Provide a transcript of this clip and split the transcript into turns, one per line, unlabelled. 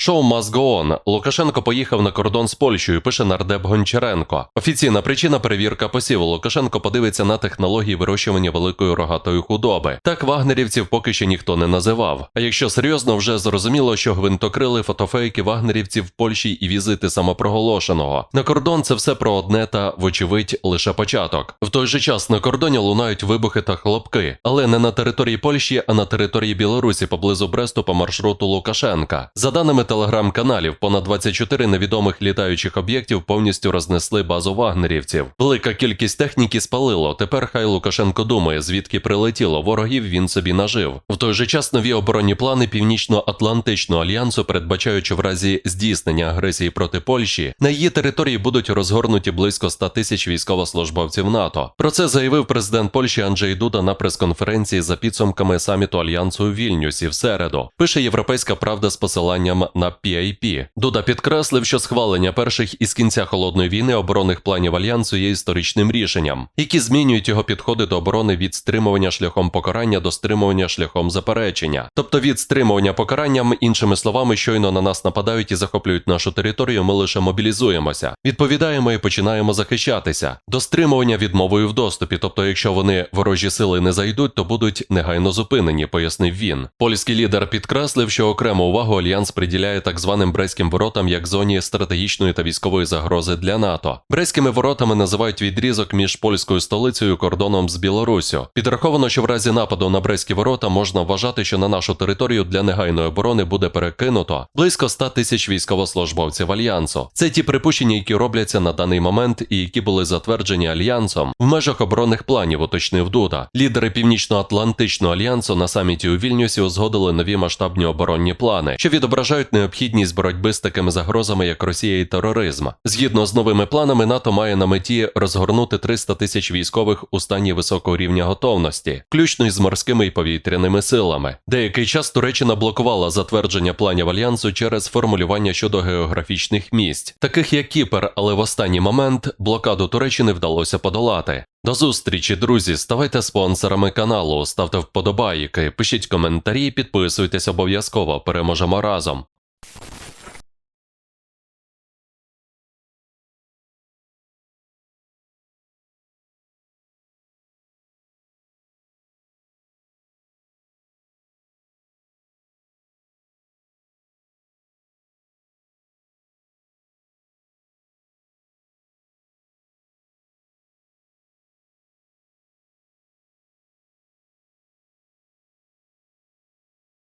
Шоу must. Лукашенко поїхав на кордон з Польщею, пише нардеп Гончаренко. Офіційна причина перевірка посіву. Лукашенко подивиться на технології вирощування великої рогатої худоби. Так вагнерівців поки що ніхто не називав. А якщо серйозно, вже зрозуміло, що гвинтокрили, фотофейки вагнерівців в Польщі і візити самопроголошеного. На кордон це все про одне та, вочевидь, лише початок. В той же час на кордоні лунають вибухи та хлопки, але не на території Польщі, а на території Білорусі поблизу Бресту по маршруту Лукашенка. За даними телеграм-каналів, понад 24 невідомих літаючих об'єктів повністю рознесли базу вагнерівців. Велика кількість техніки спалило. Тепер хай Лукашенко думає, звідки прилетіло. Ворогів він собі нажив. В той же час нові оборонні плани Північно-Атлантичного альянсу передбачають, в разі здійснення агресії проти Польщі на її території будуть розгорнуті близько 100 тисяч військовослужбовців НАТО. Про це заявив президент Польщі Анджей Дуда на прес-конференції за підсумками саміту альянсу у Вільнюсі в середу. Пише Європейська Правда з посиланням на PIP. Дуда підкреслив, що схвалення перших із кінця холодної війни оборонних планів альянсу є історичним рішенням, які змінюють його підходи до оборони від стримування шляхом покарання до стримування шляхом заперечення, тобто від стримування покаранням, іншими словами, щойно на нас нападають і захоплюють нашу територію. Ми лише мобілізуємося, відповідаємо і починаємо захищатися. До стримування відмовою в доступі, тобто, якщо вони ворожі сили не зайдуть, то будуть негайно зупинені, пояснив він. Польський лідер підкреслив, що окрему увагу альянс приділяє так званим Брестським воротам як зоні стратегічної та військової загрози для НАТО. Брестськими воротами називають відрізок між польською столицею і кордоном з Білоруссю. Підраховано, що в разі нападу на Брестські ворота можна вважати, що на нашу територію для негайної оборони буде перекинуто близько 100 тисяч військовослужбовців альянсу. Це ті припущення, які робляться на даний момент і які були затверджені альянсом в межах оборонних планів, уточнив Дуда. Лідери Північно-Атлантичного альянсу на саміті у Вільнюсі узгодили нові масштабні оборонні плани, що відображають необхідність боротьби з такими загрозами, як Росія і тероризм. Згідно з новими планами, НАТО має на меті розгорнути 300 тисяч військових у стані високого рівня готовності, включно із морськими і повітряними силами. Деякий час Туреччина блокувала затвердження планів альянсу через формулювання щодо географічних місць, таких як Кіпр, але в останній момент блокаду Туреччини вдалося подолати. До зустрічі, друзі. Ставайте спонсорами каналу, ставте вподобайки, пишіть коментарі, підписуйтесь обов'язково. Переможемо разом.